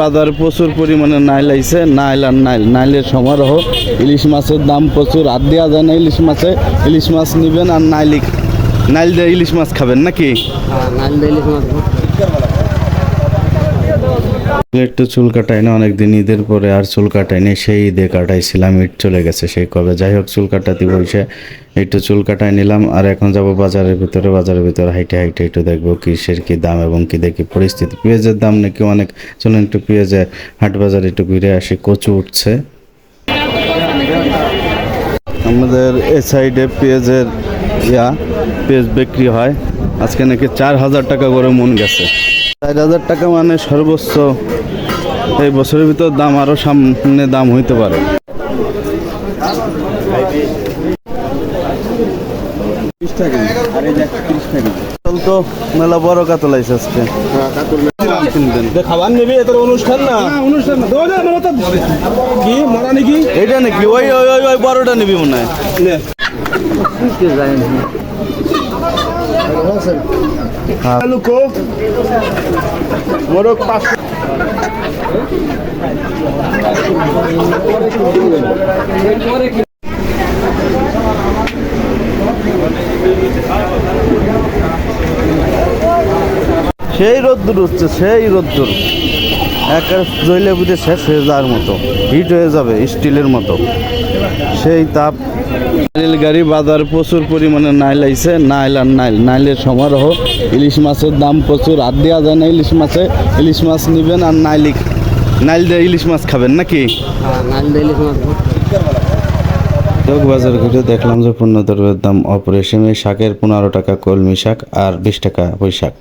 বাজারে প্রচুর পরিমাণে নাইল আইছে, নাইল আর নাইল। নাইলের সমারোহ, ইলিশ মাছের দাম প্রচুর। আর দেওয়া যায় না ইলিশ মাছে, ইলিশ মাছ নেবেন আর নাইলি নাইল দিয়ে ইলিশ মাছ খাবেন নাকি? একটু চুল কাটাই না, অনেকদিন ঈদের পরে আর চুল কাটাইনি সেই ঈদে কাটাইছিলাম, ঈদ চলে গেছে সেই কবে। যাই হোক, চুল কাটাতে বসে একটু চুল কাটাই নিলাম, আর এখন যাব বাজারের ভিতরে বাজারের ভিতরে হাইটে হাইটে একটু দেখব কিসের কি দাম এবং কি দেখি পরিস্থিতি। পেঁয়াজের দাম নাকি অনেক, চলুন একটু পেঁয়াজে হাট বাজারে একটু ঘুরে আসি, কচু উঠছে। আমাদের এ সাইডে পেঁয়াজের ইয়া, পেঁয়াজ বিক্রি হয়। আজকে নাকি চার হাজার টাকা করে মন গেছে। চার হাজার টাকা মানে সর্বোচ্চ এই বছরের ভিতর দাম আরও সামনে দাম হইতে পারে। তো মেলা বড় কাতল আইছে আজকে। কিনবেন খাবার নেবে তোর অনুষ্ঠান না? অনুষ্ঠান না। দোয়া আমার তো কি মারা নাকি? এইটা নাকি? ওই ওই ওই ওই বড়টা নিবি মনে হয়। মোরগ সেই রোদ্দুর হচ্ছে সেই রোদ্দুর। একা জইলে বুঝে শেষ হয়ে যাওয়ার মতো, হিট হয়ে যাবে স্টিলের মতো। সেই তাপ, রেলগাড়ি বাজার প্রচুর পরিমাণে নাইল আইছে, নাইল আর নাইল। নাইলের সমারোহ, ইলিশ মাছের দাম প্রচুর। আর দেওয়া যায় না ইলিশ মাছে, ইলিশ মাছ নেবেন আর নাইলি নাইল দিয়ে ইলিশ মাছ খাবেন নাকি? লোক বাজার ঘুরে দেখলাম যে পণ্য দ্রব্যের দাম অপরিসীম। শাকের পনেরো টাকা কলমি শাক আর বিশ টাকা বৈশাখ শাক।